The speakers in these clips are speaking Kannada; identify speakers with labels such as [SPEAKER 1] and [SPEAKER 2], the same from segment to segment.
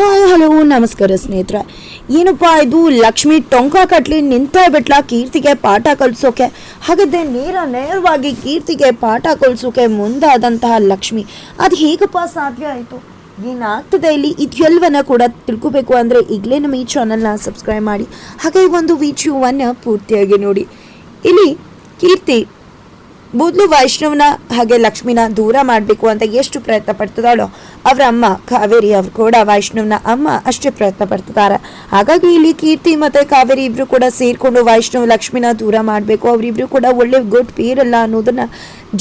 [SPEAKER 1] ಹಾಯ್, ಹಲೋ, ನಮಸ್ಕಾರ ಸ್ನೇಹಿತರೆ. ಏನಪ್ಪ ಇದು? ಲಕ್ಷ್ಮಿ ಟೊಂಕ ಕಟ್ಲಿ ನಿಂತ ಬಿಟ್ಲ ಕೀರ್ತಿಗೆ ಪಾಠ ಕಲಿಸೋಕೆ. ಹಾಗಾದ್ರೆ ನೇರ ನೇರವಾಗಿ ಕೀರ್ತಿಗೆ ಪಾಠ ಕಲಿಸೋಕೆ ಮುಂದಾದಂತಹ ಲಕ್ಷ್ಮಿ. ಅದು ಹೇಗಪ್ಪ ಸಾಧ್ಯ ಆಯಿತು? ಏನಾಗ್ತದೆ ಇಲ್ಲಿ? ಇದೆಲ್ಲವನ್ನ ಕೂಡ ತಿಳ್ಕೊಬೇಕು ಅಂದರೆ ಈಗಲೇ ನಮ್ಮ ಈ ಚಾನಲ್ನ ಸಬ್ಸ್ಕ್ರೈಬ್ ಮಾಡಿ. ಹಾಗೆ ಒಂದು ವಿಡಿಯೋವನ್ನು ಪೂರ್ತಿಯಾಗಿ ನೋಡಿ. ಇಲ್ಲಿ ಕೀರ್ತಿ ಮೊದಲು ವೈಷ್ಣವನ ಹಾಗೆ ಲಕ್ಷ್ಮಿನ ದೂರ ಮಾಡಬೇಕು ಅಂತ ಎಷ್ಟು ಪ್ರಯತ್ನ ಪಡ್ತಿದಾಳೋ ಅವರ ಅಮ್ಮ ಕಾವೇರಿ ಅವರು ಕೂಡ ವೈಷ್ಣವನ ಅಮ್ಮ ಅಷ್ಟೇ ಪ್ರಯತ್ನ ಪಡ್ತಿದ್ದಾರೆ. ಹಾಗಾಗಿ ಇಲ್ಲಿ ಕೀರ್ತಿ ಮತ್ತೆ ಕಾವೇರಿ ಇಬ್ಬರು ಕೂಡ ಸೇರಿಕೊಂಡು ವೈಷ್ಣವ, ಲಕ್ಷ್ಮಿನ ದೂರ ಮಾಡಬೇಕು. ಅವರಿಬ್ರು ಕೂಡ ಒಳ್ಳೆ ಗುಡ್ ಪೇರಲ್ಲ ಅನ್ನೋದನ್ನ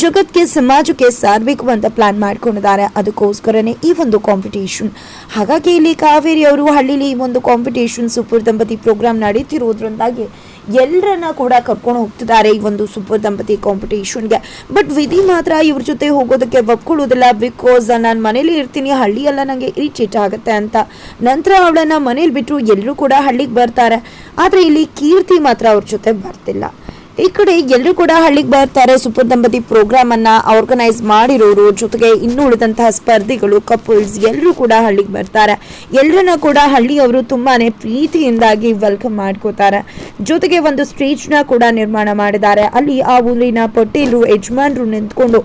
[SPEAKER 1] ಜಗತ್ಗೆ, ಸಮಾಜಕ್ಕೆ ಸಾರಬೇಕು ಅಂತ ಪ್ಲಾನ್ ಮಾಡ್ಕೊಂಡಿದ್ದಾರೆ. ಅದಕ್ಕೋಸ್ಕರನೇ ಈ ಒಂದು ಕಾಂಪಿಟೇಷನ್ ಹಾಗಾಗಿ ಇಲ್ಲಿ ಕಾವೇರಿ ಅವರು ಹಳ್ಳಿಲಿ ಈ ಒಂದು ಕಾಂಪಿಟೇಷನ್ ಸೂಪರ್ ದಂಪತಿ ಪ್ರೋಗ್ರಾಮ್ ನಡೀತಿರೋದ್ರಿಂದಾಗಿ ಎಲ್ಲರನ್ನ ಕೂಡ ಕರ್ಕೊಂಡು ಹೋಗ್ತಿದ್ದಾರೆ ಈ ಒಂದು ಸೂಪರ್ ದಂಪತಿ ಕಾಂಪಿಟೇಷನ್ಗೆ ಬಟ್ ವಿಧಿ ಮಾತ್ರ ಇವ್ರ ಜೊತೆ ಹೋಗೋದಕ್ಕೆ ಒಪ್ಕೊಳ್ಳೋದಿಲ್ಲ ಬಿಕಾಸ್ ನಾನು ಮನೇಲಿ ಇರ್ತೀನಿ, ಹಳ್ಳಿಯೆಲ್ಲ ನನಗೆ ಇರಿಟೇಟ್ ಆಗುತ್ತೆ ಅಂತ. ನಂತರ ಅವಳನ್ನ ಮನೇಲಿ ಬಿಟ್ಟರು ಎಲ್ಲರೂ ಕೂಡ ಹಳ್ಳಿಗೆ ಬರ್ತಾರೆ. ಆದರೆ ಇಲ್ಲಿ ಕೀರ್ತಿ ಮಾತ್ರ ಅವ್ರ ಜೊತೆ ಬರ್ತಿಲ್ಲ. ಈ ಕಡೆ ಎಲ್ಲರೂ ಕೂಡ ಹಳ್ಳಿಗೆ ಬರ್ತಾರೆ. ಸೂಪರ್ ದಂಪತಿ ಪ್ರೋಗ್ರಾಮ್ ಅನ್ನ ಆರ್ಗನೈಸ್ ಮಾಡಿರೋರು. ಜೊತೆಗೆ ಇನ್ನು ಉಳಿದಂತಹ ಸ್ಪರ್ಧಿಗಳು ಕಪಲ್ಸ್ ಎಲ್ಲರೂ ಕೂಡ ಹಳ್ಳಿಗೆ ಬರ್ತಾರೆ. ಎಲ್ಲರನ್ನ ಕೂಡ ಹಳ್ಳಿಯವರು ತುಂಬಾನೇ ಪ್ರೀತಿಯಿಂದಾಗಿ ವೆಲ್ಕಮ್ ಮಾಡ್ಕೋತಾರೆ. ಜೊತೆಗೆ ಒಂದು ಸ್ಟೇಜ್ನ ಕೂಡ ನಿರ್ಮಾಣ ಮಾಡಿದ್ದಾರೆ. ಅಲ್ಲಿ ಆ ಊರಿನ ಪಟೇಲರು ಯಜಮಾನ್ರು ನಿಂತ್ಕೊಂಡು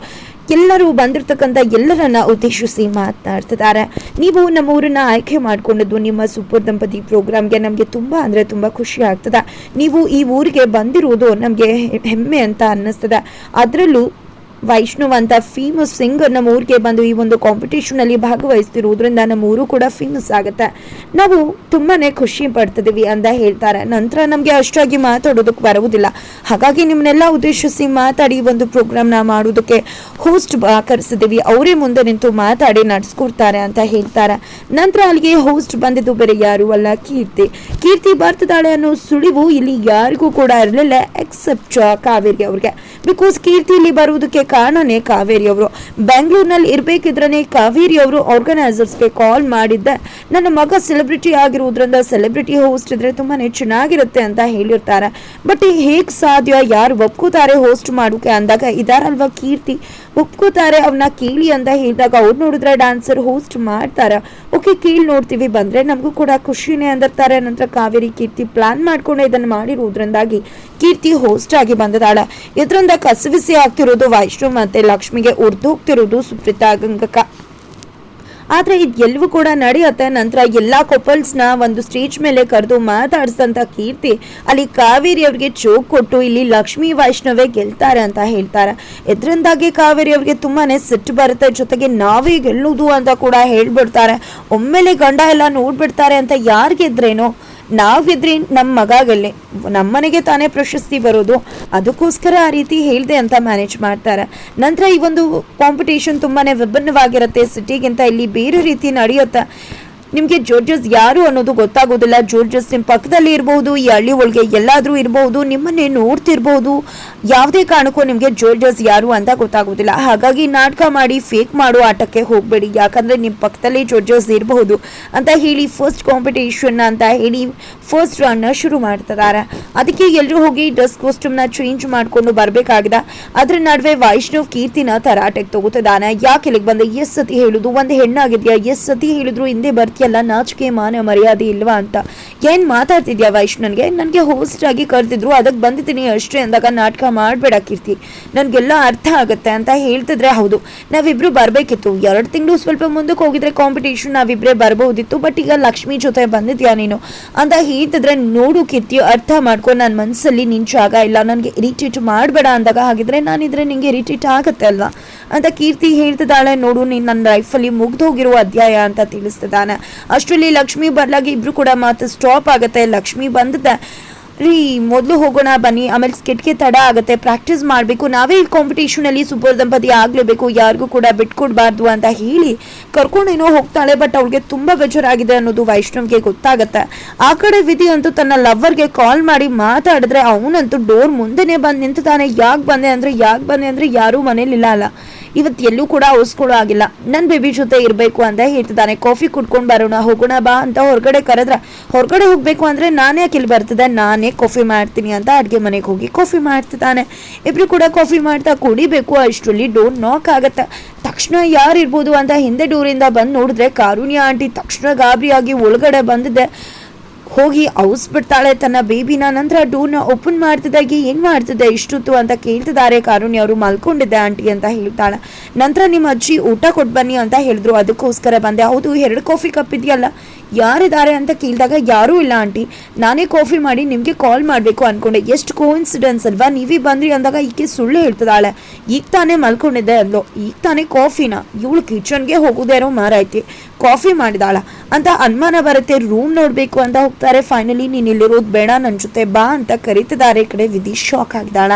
[SPEAKER 1] ಎಲ್ಲರೂ ಬಂದಿರತಕ್ಕಂಥ ಎಲ್ಲರನ್ನ ಉದ್ದೇಶಿಸಿ ಮಾತನಾಡ್ತಿದ್ದಾರೆ ನೀವು ನಮ್ಮ ಊರನ್ನ ಆಯ್ಕೆ ಮಾಡಿಕೊಂಡದ್ದು ನಿಮ್ಮ ಸೂಪರ್ ದಂಪತಿ ಪ್ರೋಗ್ರಾಮ್ಗೆ ನಮಗೆ ತುಂಬ ಅಂದರೆ ತುಂಬ ಖುಷಿ ಆಗ್ತದೆ. ನೀವು ಈ ಊರಿಗೆ ಬಂದಿರುವುದು ನಮಗೆ ಹೆಮ್ಮೆ ಅಂತ ಅನ್ನಿಸ್ತದೆ. ಅದರಲ್ಲೂ ವೈಷ್ಣವ್ ಅಂತ ಫೇಮಸ್ ಸಿಂಗರ್ ನಮ್ಮ ಊರಿಗೆ ಬಂದು ಈ ಒಂದು ಕಾಂಪಿಟೇಷನ್ ಅಲ್ಲಿ ಭಾಗವಹಿಸ್ತಿರೋದ್ರಿಂದ ನಮ್ಮ ಊರು ಕೂಡ ಫೇಮಸ್ ಆಗುತ್ತೆ. ನಾವು ತುಂಬಾನೇ ಖುಷಿ ಪಡ್ತಿದೀವಿ ಅಂತ ಹೇಳ್ತಾರೆ. ನಂತರ ನಮಗೆ ಅಷ್ಟಾಗಿ ಮಾತಾಡೋದಕ್ಕೆ ಬರುವುದಿಲ್ಲ. ಹಾಗಾಗಿ ನಿಮ್ಮನ್ನೆಲ್ಲ ಉದ್ದೇಶಿಸಿ ಮಾತಾಡಿ ಒಂದು ಪ್ರೋಗ್ರಾಮ್ನ ಮಾಡೋದಕ್ಕೆ ಹೋಸ್ಟ್ ಕರೆಸಿದೀವಿ ಅವರೇ ಮುಂದೆ ನಿಂತು ಮಾತಾಡಿ ನಡೆಸ್ಕೊಡ್ತಾರೆ ಅಂತ ಹೇಳ್ತಾರೆ. ನಂತರ ಅಲ್ಲಿಗೆ ಹೋಸ್ಟ್ ಬಂದಿದ್ದು ಬೇರೆ ಯಾರು ಅಲ್ಲ, ಕೀರ್ತಿ. ಕೀರ್ತಿ ಬರ್ತದಾಳೆ ಅನ್ನೋ ಸುಳಿವು ಇಲ್ಲಿ ಯಾರಿಗೂ ಕೂಡ ಇರಲಿಲ್ಲ ಎಕ್ಸೆಪ್ಟ್ ಕಾವೇರಿ ಅವ್ರಿಗೆ. ಬಿಕಾಸ್ ಕೀರ್ತಿ ಇಲ್ಲಿ ಬರುವುದಕ್ಕೆ ಕಾರಣನೇ ಕಾವೇರಿ ಅವರು. ಬೆಂಗಳೂರಿನಲ್ಲಿ ಇರಬೇಕಿದ್ರೆ ಕಾವೇರಿ ಅವರು ಆರ್ಗನೈಸರ್ಸ್ಗೆ ಕಾಲ್ ಮಾಡಿದ್ದೆ. ನನ್ನ ಮಗ ಸೆಲೆಬ್ರಿಟಿ ಆಗಿರುವುದರಿಂದ ಸೆಲೆಬ್ರಿಟಿ ಹೋಸ್ಟ್ ಇದ್ರೆ ತುಂಬಾನೇ ಚೆನ್ನಾಗಿರುತ್ತೆ ಅಂತ ಹೇಳಿರ್ತಾರೆ. ಬಟ್ ಹೇಗೆ ಸಾಧ್ಯ? ಯಾರು ಒಪ್ಕೋತಾರೆ ಹೋಸ್ಟ್ ಮಾಡೋಕೆ? ಅಂದಾಗ, ಇದಾರಲ್ವಾ ಕೀರ್ತಿ? ಒಪ್ಕೋತಾರೆ ಅವನ್ನ ಕೇಳಿ ಅಂತ ಹೇಳಿದಾಗ ಅವ್ರು ನೋಡಿದ್ರೆ ಡಾನ್ಸರ್ ಹೋಸ್ಟ್ ಮಾಡ್ತಾರೆ. ಓಕೆ, ಕೇಳಿ ನೋಡ್ತೀವಿ, ಬಂದ್ರೆ ನಮಗೂ ಕೂಡ ಖುಷಿನೇ ಅಂದಿರ್ತಾರೆ. ನಂತರ ಕಾವೇರಿ ಕೀರ್ತಿ ಪ್ಲಾನ್ ಮಾಡ್ಕೊಂಡು ಇದನ್ನು ಮಾಡಿರೋದ್ರಿಂದಾಗಿ ಕೀರ್ತಿ ಹೋಸ್ಟ್ ಆಗಿ ಬಂದದಾಳ. ಇದರಿಂದ ಕಸವಿಸಿ ಆಗ್ತಿರೋದು ವೈಷ್ಣವ್ ಮತ್ತೆ ಲಕ್ಷ್ಮಿಗೆ ಉರ್ದು ಹೋಗ್ತಿರೋದು ಸುಪ್ರೀತಾ ಗಂಗಕ್ಕ. ಆದ್ರೆ ಇದೆಲ್ಲವೂ ಕೂಡ ನಡೆಯುತ್ತೆ. ನಂತರ ಎಲ್ಲಾ ಕಪಲ್ಸ್ನ ಒಂದು ಸ್ಟೇಜ್ ಮೇಲೆ ಕರೆದು ಮಾತಾಡಿಸಿದಂತ ಕೀರ್ತಿ, ಅಲ್ಲಿ ಕಾವೇರಿ ಅವ್ರಿಗೆ ಚೋಕ್ ಕೊಟ್ಟು ಇಲ್ಲಿ ಲಕ್ಷ್ಮೀ ವೈಷ್ಣವೇ ಗೆಲ್ತಾರೆ ಅಂತ ಹೇಳ್ತಾರೆ. ಇದರಿಂದಾಗಿ ಕಾವೇರಿ ಅವ್ರಿಗೆ ತುಂಬಾನೇ ಸಿಟ್ಟು ಬರುತ್ತೆ. ಜೊತೆಗೆ ನಾವೇ ಗೆಲ್ಲುವುದು ಅಂತ ಕೂಡ ಹೇಳ್ಬಿಡ್ತಾರೆ. ಒಮ್ಮೆಲೆ ಗಂಡ ಎಲ್ಲ ನೋಡ್ಬಿಡ್ತಾರೆ ಅಂತ ಯಾರು ಗೆದ್ರೇನೋ? ನಾವ್ ಗೆದ್ರೆ ನಮ್ಮ ಮಗಾಗಲ್ಲೇ ಗೆಲ್ಲೆ ನಮ್ಮನೆಗೆ ತಾನೇ ಪ್ರಶಸ್ತಿ ಬರೋದು, ಅದಕ್ಕೋಸ್ಕರ ಆ ರೀತಿ ಹೇಳಿದೆ ಅಂತ ಮ್ಯಾನೇಜ್ ಮಾಡ್ತಾರೆ. ನಂತರ ಈ ಒಂದು ಕಾಂಪಿಟೇಷನ್ ತುಂಬಾ ವಿಭಿನ್ನವಾಗಿರುತ್ತೆ ಸಿಟಿಗಿಂತ ಇಲ್ಲಿ ಬೇರೆ ರೀತಿ ನಡೆಯುತ್ತೆ. ನಿಮಗೆ ಜೋರ್ಜಸ್ ಯಾರು ಅನ್ನೋದು ಗೊತ್ತಾಗೋದಿಲ್ಲ. ಜೋರ್ಜಸ್ ನಿಮ್ಮ ಪಕ್ಕದಲ್ಲಿ ಇರಬಹುದು ಈ ಹಳ್ಳಿ ಒಳಗೆ ಎಲ್ಲಾದ್ರೂ ಇರಬಹುದು ನಿಮ್ಮನ್ನೇ ನೋಡ್ತಿರ್ಬಹುದು ಯಾವುದೇ ಕಾರಣಕ್ಕೂ ನಿಮಗೆ ಜೋರ್ಜಸ್ ಯಾರು ಅಂತ ಗೊತ್ತಾಗೋದಿಲ್ಲ. ಹಾಗಾಗಿ ನಾಟಕ ಮಾಡಿ ಫೇಕ್ ಮಾಡೋ ಆಟಕ್ಕೆ ಹೋಗಬೇಡಿ. ಯಾಕಂದ್ರೆ ನಿಮ್ಮ ಪಕ್ಕದಲ್ಲಿ ಜೋರ್ಜಸ್ ಇರಬಹುದು ಅಂತ ಹೇಳಿ ಫಸ್ಟ್ ಕಾಂಪಿಟೇಷನ್ ಅಂತ ಹೇಳಿ ಫಸ್ಟ್ ರನ್ ಶುರು ಮಾಡ್ತಿದ್ದಾರೆ ಅದಕ್ಕೆ ಎಲ್ಲರೂ ಹೋಗಿ ಡ್ರೆಸ್ ಕಾಸ್ಟ್ಯೂಮ್ನ ಚೇಂಜ್ ಮಾಡ್ಕೊಂಡು ಬರಬೇಕಾಗಿದೆ. ಅದ್ರ ನಡುವೆ ವೈಷ್ಣವ್ ಕೀರ್ತಿನ ತರಾಟೆಗೆ ತಗೋತಿದ್ದಾನೆ ಯಾಕೆ ಬಂದೆ? ಎಸ್ ಸತಿ ಹೇಳುದು ಒಂದು ಹೆಣ್ಣಾಗಿದ್ಯಾ? ಎಸ್ ಸತಿ ಹೇಳಿದ್ರು ಹಿಂದೆ ಬರ್ತೀಯಲ್ಲ ನಾಚಿಕೆ ಮಾನ ಮರ್ಯಾದೆ ಇಲ್ವಾ ಅಂತ. ಏನ್ ಮಾತಾಡ್ತಿದ್ಯಾ ವೈಶ್ ನನಗೆ ಹೋಸ್ಟ್ ಆಗಿ ಕರೆದಿದ್ರು. ಅದಕ್ಕೆ ಬಂದಿದ್ದೀನಿ ಅಷ್ಟೇ ಅಂದಾಗ ನಾಟಕ ಮಾಡಬೇಡ ಕೀರ್ತಿ. ನನಗೆಲ್ಲ ಅರ್ಥ ಆಗುತ್ತೆ ಅಂತ ಹೇಳ್ತಿದ್ರೆ ಹೌದು. ನಾವಿಬ್ರು ಬರಬೇಕಿತ್ತು. ಎರಡು ತಿಂಗಳು ಸ್ವಲ್ಪ ಮುಂದಕ್ಕೆ ಹೋಗಿದ್ರೆ ಕಾಂಪಿಟೇಷನ್ ನಾವಿಬ್ರೇ ಬರ್ಬೋದಿತ್ತು ಬಟ್ ಈಗ ಲಕ್ಷ್ಮಿ ಜೊತೆ ಬಂದಿದ್ಯಾ ನೀನು? ಅಂತ ಹೇಳ್ತಿದ್ರೆ ನೋಡು ಕೀರ್ತಿ, ಅರ್ಥ ಮಾಡ್ಕೊ. ನನ್ನ ಮನಸ್ಸಲ್ಲಿ ನಿನ್ನ ಜಾಗ ಇಲ್ಲ. ನನಗೆ ಇರಿಟೇಟ್ ಮಾಡಬೇಡ ಅಂದಾಗ ಹಾಗಿದ್ರೆ ನಾನಿದ್ರೆ ನಿಂಗೆ ಇರಿಟೇಟ್ ಆಗುತ್ತೆ ಅಲ್ವಾ? ಅಂತ ಕೀರ್ತಿ ಹೇಳ್ತಿದ್ದಾಳೆ. ನೋಡು, ನೀನು ನನ್ನ ಲೈಫಲ್ಲಿ ಮುಗ್ದೋಗಿರುವ ಅಧ್ಯಾಯ ಅಂತ ತಿಳಿಸ್ತಿದ್ದಾನೆ. ಅಷ್ಟರಲ್ಲಿ ಲಕ್ಷ್ಮಿ ಬರ್ಲಾಗಿ ಇಬ್ರು ಕೂಡ ಮಾತು ಸ್ಟಾಪ್ ಆಗುತ್ತೆ, ಲಕ್ಷ್ಮಿ ಬಂದಿದ್ದೆ ರೀ, ಮೊದಲು ಹೋಗೋಣ, ಬನ್ನಿ, ಆಮೇಲೆ ಸ್ಕಿಟ್ಗೆ ತಡ ಆಗುತ್ತೆ ಪ್ರಾಕ್ಟೀಸ್ ಮಾಡಬೇಕು. ನಾವೇ ಈ ಕಾಂಪಿಟೇಷನಲ್ಲಿ ಸೂಪರ್ ದಂಪತಿ ಆಗಲೇಬೇಕು, ಯಾರಿಗೂ ಕೂಡ ಬಿಟ್ಕೊಡ್ಬಾರ್ದು ಅಂತ ಹೇಳಿ ಕರ್ಕೊಂಡೇನೋ ಹೋಗ್ತಾಳೆ ಬಟ್ ಅವಳಿಗೆ ತುಂಬ ಬೇಜಾರಾಗಿದೆ ಅನ್ನೋದು ವೈಷ್ಣವ್ಗೆ ಗೊತ್ತಾಗುತ್ತೆ. ಆ ಕಡೆ ವಿಧಿ ಅಂತೂ ತನ್ನ ಲವ್ವರ್ಗೆ ಕಾಲ್ ಮಾಡಿ ಮಾತಾಡಿದ್ರೆ ಅವನಂತೂ ಡೋರ್ ಮುಂದೆನೇ ಬಂದು ನಿಂತಿದ್ದಾನೆ. ಯಾಕೆ ಬಂದೆ ಅಂದರೆ, ಯಾಕೆ ಬಂದೆ ಅಂದರೆ ಯಾರೂ ಮನೇಲಿಲ್ಲ ಅಲ್ಲ. ಇವತ್ತು ಎಲ್ಲೂ ಕೂಡ ಅವಸ್ಕೊಳ್ಳೋ ಆಗಿಲ್ಲ ನನ್ನ ಬೇಬಿ ಜೊತೆ ಇರಬೇಕು ಅಂತ ಹೇಳ್ತಿದ್ದಾನೆ. ಕಾಫಿ ಕುಡ್ಕೊಂಡು ಬರೋಣ, ಹೋಗೋಣ, ಬಾ ಅಂತ ಹೊರಗಡೆ ಕರೆದ್ರೆ, ಹೊರಗಡೆ ಹೋಗಬೇಕು ಅಂದರೆ ನಾನೇ ಯಾಕೆ ಬರ್ತದೆ ನಾನೇ ಕಾಫಿ ಮಾಡ್ತೀನಿ ಅಂತ ಅಡುಗೆ ಮನೆಗೆ ಹೋಗಿ ಕಾಫಿ ಮಾಡ್ತಿದ್ದಾನೆ. ಇಬ್ರು ಕೂಡ ಕಾಫಿ ಮಾಡ್ತಾ ಕುಡಿಬೇಕು, ಅಷ್ಟರಲ್ಲಿ ಡೋರ್ ನಾಕ್ ಆಗುತ್ತೆ. ತಕ್ಷಣ ಯಾರು ಇರ್ಬೋದು ಅಂತ ಹಿಂದೆ ಡೋರಿಂದ ಬಂದು ನೋಡಿದ್ರೆ ಕಾರುಣ್ಯ ಆಂಟಿ ತಕ್ಷಣ ಗಾಬರಿಯಾಗಿ ಒಳಗಡೆ ಬಂದಿದ್ದೆ ಹೋಗಿ ಔಸ್ಬಿಡ್ತಾಳೆ ತನ್ನ ಬೇಬಿನ ನಂತರ ಡೋರ್ನ ಓಪನ್ ಮಾಡ್ತಿದ್ದಾಗೆ ಏನು ಮಾಡ್ತಿದ್ದೆ, ಇಷ್ಟೊತ್ತು ಅಂತ ಕೇಳ್ತಿದ್ದಾರೆ. ಕಾರುಣ್ಯ ಅವರು ಮಲ್ಕೊಂಡಿದ್ದೆ ಆಂಟಿ ಅಂತ ಹೇಳ್ತಾಳೆ. ನಂತರ ನಿಮ್ಮ ಅಜ್ಜಿ ಊಟ ಕೊಟ್ಟು ಬನ್ನಿ ಅಂತ ಹೇಳಿದ್ರು. ಅದಕ್ಕೋಸ್ಕರ ಬಂದೆ. ಹೌದು, ಎರಡು ಕಾಫಿ ಕಪ್ ಇದೆಯಲ್ಲ? ಯಾರಿದ್ದಾರೆ ಅಂತ ಕೇಳಿದಾಗ, ಯಾರೂ ಇಲ್ಲ ಆಂಟಿ. ನಾನೇ ಕಾಫಿ ಮಾಡಿ ನಿಮಗೆ ಕಾಲ್ ಮಾಡಬೇಕು ಅಂದ್ಕೊಂಡೆ ಎಷ್ಟು ಕೋಇನ್ಸಿಡೆನ್ಸ್ ಅಲ್ವಾ? ನೀವೇ ಬಂದ್ರಿ ಅಂದಾಗ ಈಕೆ ಸುಳ್ಳು ಹೇಳ್ತದಾಳೆ ಈಗ ತಾನೇ ಮಲ್ಕೊಂಡಿದ್ದೆ ಅಂದ್ಲು. ಈಗ ತಾನೇ ಕಾಫಿನ? ಇವಳು ಕಿಚನ್ಗೆ ಹೋಗೋದೇ ಇರೋ ಮಾರಾಯ್ತಿ. ಕಾಫಿ ಮಾಡಿದಾಳ. ಅಂತ ಅನುಮಾನ ಬರುತ್ತೆ. ರೂಮ್ ನೋಡಬೇಕು ಅಂತ ಹೋಗ್ತಾರೆ. ಫೈನಲಿ ನೀನು ಇಲ್ಲಿರೋದು ಬೇಡ ನನ್ನ ಜೊತೆ ಬಾ ಅಂತ ಕರೀತಿದ್ದಾರೆ. ಈ ಕಡೆ ವಿಧಿ ಶಾಕ್ ಆಗಿದ್ದಾಳ.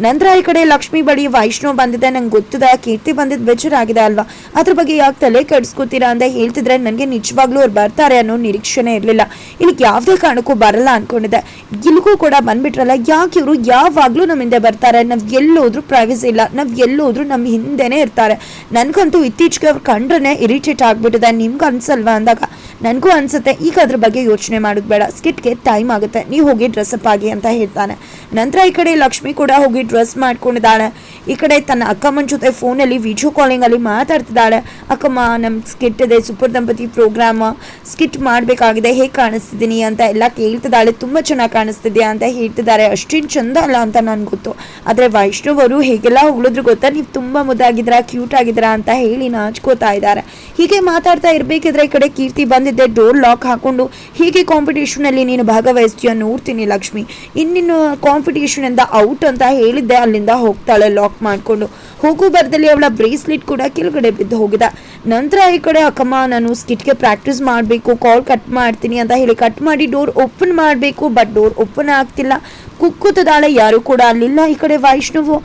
[SPEAKER 1] ನಂತರ ಈ ಕಡೆ ಲಕ್ಷ್ಮಿ ಬಳಿ ವೈಷ್ಣವ್ ಬಂದಿದೆ. ನಂಗೆ ಗೊತ್ತಿದೆ. ಕೀರ್ತಿ ಬಂದಿದ್ದು ಬೇಜಾರಾಗಿದೆ ಅಲ್ವಾ? ಅದ್ರ ಬಗ್ಗೆ ಯಾಕೆ ತಲೆ ಕೆಡಿಸ್ಕೋತೀರಾ ಅಂತ ಹೇಳ್ತಿದ್ರೆ ನನಗೆ ನಿಜವಾಗ್ಲೂ ಅವ್ರು ಬರ್ತಾರೆ ಅನ್ನೋ ನಿರೀಕ್ಷೆನೇ ಇರಲಿಲ್ಲ. ಇಲ್ಲಿಗೆ ಯಾವುದೇ ಕಾರಣಕ್ಕೂ ಬರಲ್ಲ ಅನ್ಕೊಂಡಿದ್ದೆ. ಇಲ್ಲಿಗೂ ಕೂಡ ಬಂದ್ಬಿಟ್ರಲ್ಲ, ಯಾಕೆ ಇವರು ಯಾವಾಗಲೂ ನಮ್ಮ ಹಿಂದೆ ಬರ್ತಾರೆ? ನಾವು ಎಲ್ಲೋದ್ರೂ ಪ್ರೈವಸಿ ಇಲ್ಲ. ನಾವು ಎಲ್ಲೋದ್ರೂ ನಮ್ಮ ಹಿಂದೆನೇ ಇರ್ತಾರೆ. ನನಗಂತೂ ಇತ್ತೀಚೆಗೆ ಅವ್ರು ಕಂಡ್ರೆ ಇರಿಟೇಟ್ ಆಗಿಬಿಟ್ಟಿದೆ ನಿಮ್ಗೆ ಅನ್ಸಲ್ವಾ ಅಂದಾಗ. ನನಗೂ ಅನ್ಸುತ್ತೆ. ಈಗ ಅದ್ರ ಬಗ್ಗೆ ಯೋಚನೆ ಮಾಡೋದು ಬೇಡ. ಸ್ಕಿಟ್ಗೆ ಟೈಮ್ ಆಗುತ್ತೆ. ನೀವು ಹೋಗಿ ಡ್ರೆಸ್ಅಪ್ ಆಗಿ ಅಂತ ಹೇಳ್ತಾನೆ. ನಂತರ ಈ ಕಡೆ ಲಕ್ಷ್ಮಿ ಕೂಡ ಹೋಗಿ ಡ್ರೆಸ್ ಮಾಡ್ಕೊಂಡಿದ್ದಾಳೆ. ಈ ಕಡೆ ತನ್ನ ಅಕ್ಕಮ್ಮನ ಜೊತೆ ಫೋನಲ್ಲಿ ವಿಡಿಯೋ ಕಾಲಿಂಗಲ್ಲಿ ಮಾತಾಡ್ತಿದ್ದಾಳೆ. ಅಕ್ಕಮ್ಮ ನಮ್ಮ ಸ್ಕಿಟ್ ಇದೆ ಸೂಪರ್ ದಂಪತಿ ಪ್ರೋಗ್ರಾಮ್ ಸ್ಕಿಟ್ ಮಾಡಬೇಕಾಗಿದೆ. ಹೇಗೆ ಕಾಣಿಸ್ತಿದ್ದೀನಿ ಅಂತ ಎಲ್ಲ ಕೇಳ್ತಿದ್ದಾಳೆ. ತುಂಬ ಚೆನ್ನಾಗಿ ಕಾಣಿಸ್ತಿದ್ಯಾ ಅಂತ ಹೇಳ್ತಿದ್ದಾರೆ. ಅಷ್ಟೇನು ಚಂದ ಅಲ್ಲ ಅಂತ ನನ್ಗೆ ಗೊತ್ತು. ಆದರೆ ವೈಷ್ಣವ್ ಅವರು ಹೇಗೆಲ್ಲ ಹೊಗಳಿದ್ರು ಗೊತ್ತಾ? ನೀವು ತುಂಬ ಮುದ್ದಾಗಿದ್ದೀರಾ ಕ್ಯೂಟ್ ಆಗಿದ್ದೀರಾ ಅಂತ ಹೇಳಿ ನಾಚ್ಕೋತಾ ಇದ್ದಾರೆ. ಹೀಗೆ ಮಾತಾಡ್ತಾ ಇರಬೇಕಿದ್ರೆ ಈ ಕಡೆ ಕೀರ್ತಿ ಬಂದಿದ್ದೆ. ಡೋರ್ ಲಾಕ್ ಹಾಕೊಂಡು ಹೀಗೆ ಕಾಂಪಿಟೇಷನಲ್ಲಿ ನೀನು ಭಾಗವಹಿಸ್ತೀಯ ನೋಡ್ತೀನಿ ಲಕ್ಷ್ಮಿ. ಇನ್ನಿನ್ನು ಕಾಂಪಿಟೇಷನಿಂದ ಔಟ್ ಅಂತ ಹೇಳಿದ್ದೆ. ಅಲ್ಲಿಂದ ಹೋಗ್ತಾಳೆ ಲಾಕ್ ಮಾಡಿಕೊಂಡು. ಹೋಗು ಬರದಲ್ಲಿ ಅವಳ ಬ್ರೇಸ್ಲೆಟ್ ಕೂಡ ಕೆಳಗಡೆ ಬಿದ್ದು ಹೋಗಿದೆ. ನಂತರ ಈ ಕಡೆ ಅಕ್ಕಮ್ಮ ನಾನು ಸ್ಕಿಟ್ಗೆ ಪ್ರಾಕ್ಟೀಸ್ ಮಾಡಬೇಕು. ಕಾಲ್ ಕಟ್ ಮಾಡ್ತೀನಿ ಅಂತ ಹೇಳಿ ಕಟ್ ಮಾಡಿ ಡೋರ್ ಓಪನ್ ಮಾಡಬೇಕು ಬಟ್ ಡೋರ್ ಓಪನ್ ಆಗ್ತಿಲ್ಲ. ಕುಕ್ಕುತ್ತದಾಳೆ, ಯಾರು ಕೂಡ ಅಲ್ಲಿಲ್ಲ ಈ ಕಡೆ ವೈಷ್ಣವು.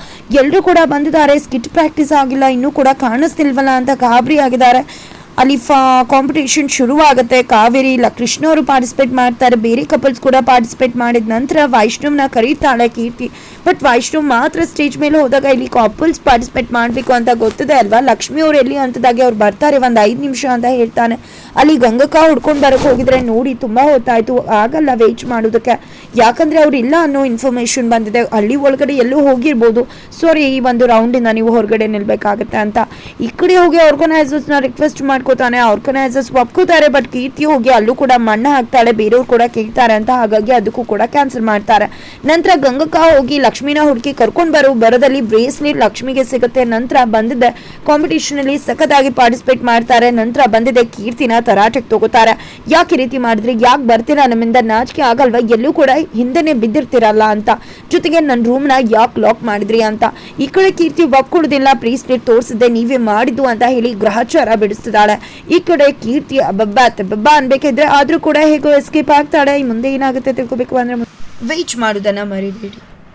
[SPEAKER 1] ಎಲ್ಲರೂ ಕೂಡ ಬಂದಿದ್ದಾರೆ ಸ್ಕಿಟ್ ಪ್ರಾಕ್ಟೀಸ್ ಆಗಿಲ್ಲ, ಇನ್ನೂ ಕೂಡ ಕಾಣಿಸ್ತಿಲ್ವಲ್ಲ ಅಂತ ಗಾಬರಿ ಆಗಿದ್ದಾರೆ. ಅಲ್ಲಿ ಫಾ ಕಾಂಪಿಟೇಷನ್ ಶುರುವಾಗುತ್ತೆ. ಕಾವೇರಿ ಇಲ್ಲ ಕೃಷ್ಣ ಅವರು ಪಾರ್ಟಿಸಿಪೇಟ್ ಮಾಡ್ತಾರೆ. ಬೇರೆ ಕಪಲ್ಸ್ ಕೂಡ ಪಾರ್ಟಿಸಿಪೇಟ್ ಮಾಡಿದ ನಂತರ ವೈಷ್ಣವ್ನ ಕರೀತಾಳೆ ಕೀರ್ತಿ. ಬಟ್ ವೈಷ್ಣವ್ ಮಾತ್ರ ಸ್ಟೇಜ್ ಮೇಲೆ ಹೋದಾಗ ಇಲ್ಲಿ ಕಪಲ್ಸ್ ಪಾರ್ಟಿಸಿಪೇಟ್ ಮಾಡಬೇಕು ಅಂತ ಗೊತ್ತಿದೆ ಅಲ್ವಾ? ಲಕ್ಷ್ಮಿ ಅವ್ರು ಎಲ್ಲಿ ಅಂತದಾಗೆ ಅವ್ರು ಬರ್ತಾರೆ ಒಂದು ಐದು ನಿಮಿಷ ಅಂತ ಹೇಳ್ತಾನೆ. ಅಲ್ಲಿ ಗಂಗಕ್ಕ ಹುಡ್ಕೊಂಡು ಬರಕ್ಕೆ ಹೋಗಿದ್ರೆ ನೋಡಿ ತುಂಬ ಹೊತ್ತಾಯಿತು. ಆಗಲ್ಲ ವೇಟ್ ಮಾಡೋದಕ್ಕೆ. ಯಾಕಂದ್ರೆ ಅವ್ರು ಇಲ್ಲ ಅನ್ನೋ ಇನ್ಫಾರ್ಮೇಶನ್ ಬಂದಿದೆ. ಹಳ್ಳಿ ಒಳಗಡೆ ಎಲ್ಲೂ ಹೋಗಿರ್ಬೋದು. ಸಾರಿ ಈ ಒಂದು ರೌಂಡಿಂದ ನೀವು ಹೊರಗಡೆ ನಿಲ್ಬೇಕಾಗತ್ತೆ ಅಂತ. ಈ ಕಡೆ ಹೋಗಿ ಆರ್ಗನೈಸರ್ಸ್ನ ರಿಕ್ವೆಸ್ಟ್ ಮಾಡ್ಕೋತಾನೆ ಆರ್ಗನೈಸರ್ಸ್ ಒಪ್ಕೋತಾರೆ ಬಟ್ ಕೀರ್ತಿ ಹೋಗಿ ಅಲ್ಲೂ ಕೂಡ ಮಣ್ಣು ಹಾಕ್ತಾಳೆ, ಬೇರೆಯವ್ರು ಕೂಡ ಕೇಳ್ತಾರೆ ಅಂತ, ಹಾಗಾಗಿ ಅದಕ್ಕೂ ಕೂಡ ಕ್ಯಾನ್ಸಲ್ ಮಾಡ್ತಾರೆ. ನಂತರ ಗಂಗಕ್ಕ ಹೋಗಿ ಲಕ್ಷ್ಮೀನ ಹುಡುಕಿ ಕರ್ಕೊಂಡು ಬರೋ, ಬರದಲ್ಲಿ ಬ್ರೇಸ್ಲೆಟ್ ಲಕ್ಷ್ಮಿಗೆ ಸಿಗುತ್ತೆ. ನಂತರ ಬಂದಿದ್ದೆ ಕಾಂಪಿಟೇಷನ್ ಅಲ್ಲಿ ಸಖತ್ತಾಗಿ ಪಾರ್ಟಿಸಿಪೇಟ್ ಮಾಡ್ತಾರೆ. ನಂತರ ಬಂದಿದೆ ಕೀರ್ತಿನ ತರಾಟೆಗೆ ತಗೋತಾರೆ. ಯಾಕೆ ರೀತಿ ಮಾಡಿದ್ರಿ? ಯಾಕೆ ಬರ್ತೀರಾ? ನಮ್ಮಿಂದ ನಾಚಿಕೆ ಆಗಲ್ವಾ? ಎಲ್ಲೂ ಕೂಡ ಹಿಂದೆನೆ ಬಿದ್ದಿರ್ತಿರಲ್ಲ ಅಂತ. ಜೊತೆಗೆ ನನ್ನ ರೂಮ್ನ ಯಾಕೆ ಲಾಕ್ ಮಾಡಿದ್ರಿ ಅಂತ. ಈ ಕಡೆ ಕೀರ್ತಿ ಒಪ್ಕೊಡುದಿಲ್ಲ ಬ್ರೇಸ್ಲೆಟ್ ತೋರಿಸಿದ್ದೆ, ನೀವೇ ಮಾಡಿದ್ದು ಅಂತ ಹೇಳಿ ಗ್ರಹಚಾರ ಬಿಡಿಸ್ತಿದ್ದಾಳೆ. ಈ ಕಡೆ ಕೀರ್ತಿ ಬಬ್ಬ ಬಬ್ಬ ಅನ್ಬೇಕಿದ್ರೆ ಆದ್ರೂ ಕೂಡ ಹೇಗೋ ಎಸ್ಕೇಪ್ ಆಗ್ತಾಳೆ. ಮುಂದೆ ಏನಾಗುತ್ತೆ ತಿಳ್ಕೊಬೇಕು ಅಂದ್ರೆ ವೆಯ್ಟ್ ಮಾಡೋದನ್ನ ಮರಿಬೇಡಿ.